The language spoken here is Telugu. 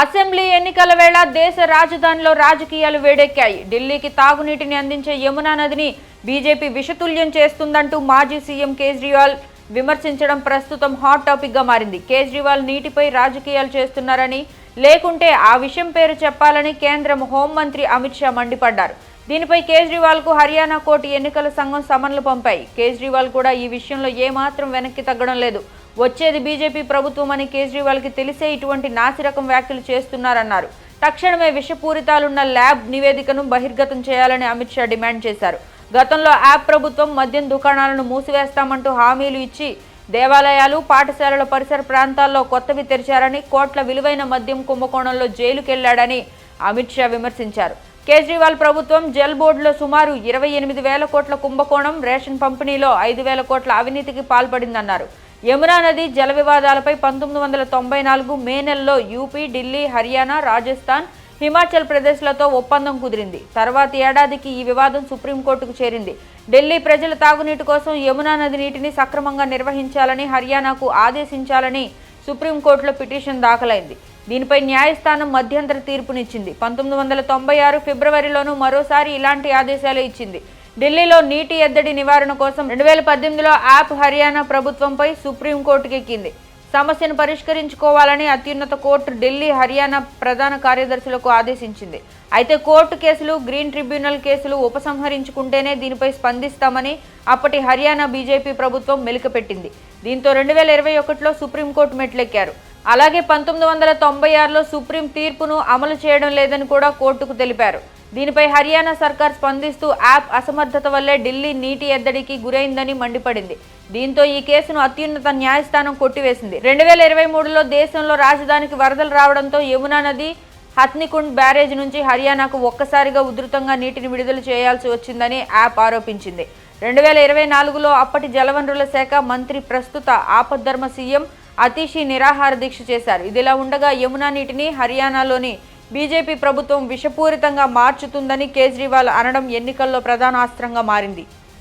అసెంబ్లీ ఎన్నికల వేళ దేశ రాజధానిలో రాజకీయాలు వేడెక్కాయి. ఢిల్లీకి తాగునీటిని అందించే యమునా నదిని బీజేపీ విషతుల్యం చేస్తుందంటూ మాజీ సీఎం కేజ్రీవాల్ విమర్శించడం ప్రస్తుతం హాట్ టాపిక్గా మారింది. కేజ్రీవాల్ నీటిపై రాజకీయాలు చేస్తున్నారని లేకుంటే ఆ విషయం పేరు చెప్పాలని కేంద్రం హోంమంత్రి అమిత్ షా మండిపడ్డారు. దీనిపై కేజ్రీవాల్కు హర్యానా కోర్టు ఎన్నికల సంఘం సమన్లు పంపాయి. కేజ్రీవాల్ కూడా ఈ విషయంలో ఏమాత్రం వెనక్కి తగ్గడం లేదు. వచ్చేది బీజేపీ ప్రభుత్వం అని కేజ్రీవాల్కి తెలిసే ఇటువంటి నాసిరకం వ్యాఖ్యలు చేస్తున్నారన్నారు. తక్షణమే విషపూరితాలున్న ల్యాబ్ నివేదికను బహిర్గతం చేయాలని అమిత్ షా డిమాండ్ చేశారు. గతంలో యాప్ ప్రభుత్వం మద్యం దుకాణాలను మూసివేస్తామంటూ హామీలు ఇచ్చి దేవాలయాలు పాఠశాలల పరిసర ప్రాంతాల్లో కొత్తవి తెరిచారని కోట్ల విలువైన మద్యం కుంభకోణంలో జైలుకెళ్ళాడని అమిత్ షా విమర్శించారు. కేజ్రీవాల్ ప్రభుత్వం జెల్ బోర్డులో సుమారు ఇరవై ఎనిమిది వేల కోట్ల కుంభకోణం రేషన్ పంపిణీలో ఐదు వేల కోట్ల అవినీతికి పాల్పడిందన్నారు. యమునా నది జల వివాదాలపై పంతొమ్మిది వందల తొంభై నాలుగు మే నెలలో యూపీ ఢిల్లీ హర్యానా రాజస్థాన్ హిమాచల్ ప్రదేశ్లతో ఒప్పందం కుదిరింది. తర్వాత ఏడాదికి ఈ వివాదం సుప్రీంకోర్టుకు చేరింది. ఢిల్లీ ప్రజల తాగునీటి కోసం యమునా నది నీటిని సక్రమంగా నిర్వహించాలని హర్యానాకు ఆదేశించాలని సుప్రీంకోర్టులో పిటిషన్ దాఖలైంది. దీనిపై న్యాయస్థానం మధ్యంతర తీర్పునిచ్చింది. పంతొమ్మిది వందల తొంభై ఆరు ఫిబ్రవరిలోనూ మరోసారి ఇలాంటి ఆదేశాలు ఇచ్చింది. ఢిల్లీలో నీటి ఎద్దడి నివారణ కోసం రెండు వేల పద్దెనిమిదిలో యాప్ హర్యానా ప్రభుత్వంపై సుప్రీంకోర్టుకి ఎక్కింది సమస్యను పరిష్కరించుకోవాలని అత్యున్నత కోర్టు ఢిల్లీ హర్యానా ప్రధాన కార్యదర్శులకు ఆదేశించింది. అయితే కోర్టు కేసులు గ్రీన్ ట్రిబ్యునల్ కేసులు ఉపసంహరించుకుంటేనే దీనిపై స్పందిస్తామని అప్పటి హర్యానా బీజేపీ ప్రభుత్వం మెలికపెట్టింది. దీంతో రెండు వేల ఇరవై ఒకటిలో సుప్రీంకోర్టు మెట్లెక్కారు. అలాగే పంతొమ్మిది వందల తొంభై ఆరులో సుప్రీం తీర్పును అమలు చేయడం లేదని కూడా కోర్టుకు తెలిపారు. దీనిపై హర్యానా సర్కార్ స్పందిస్తూ యాప్ అసమర్థత వల్లే ఢిల్లీ నీటి ఎద్దడికి గురైందని మండిపడింది. దీంతో ఈ కేసును అత్యున్నత న్యాయస్థానం కొట్టివేసింది. రెండు వేల ఇరవై మూడులో దేశంలో రాజధానికి వరదలు రావడంతో యమునా నది హత్నికుండ్ బ్యారేజ్ నుంచి హర్యానాకు ఒక్కసారిగా ఉధృతంగా నీటిని విడుదల చేయాల్సి వచ్చిందని యాప్ ఆరోపించింది. రెండు వేల ఇరవై నాలుగులో అప్పటి జలవనరుల శాఖ మంత్రి ప్రస్తుత ఆపద్ధర్మ సీఎం అతీషి నిరాహార దీక్ష చేశారు. ఇదిలా ఉండగా యమునా నీటిని హర్యానాలోని బీజేపీ ప్రభుత్వం విషపూరితంగా మార్చుతుందని కేజ్రీవాల్ అనడం ఎన్నికల్లో ప్రధానాస్త్రంగా మారింది.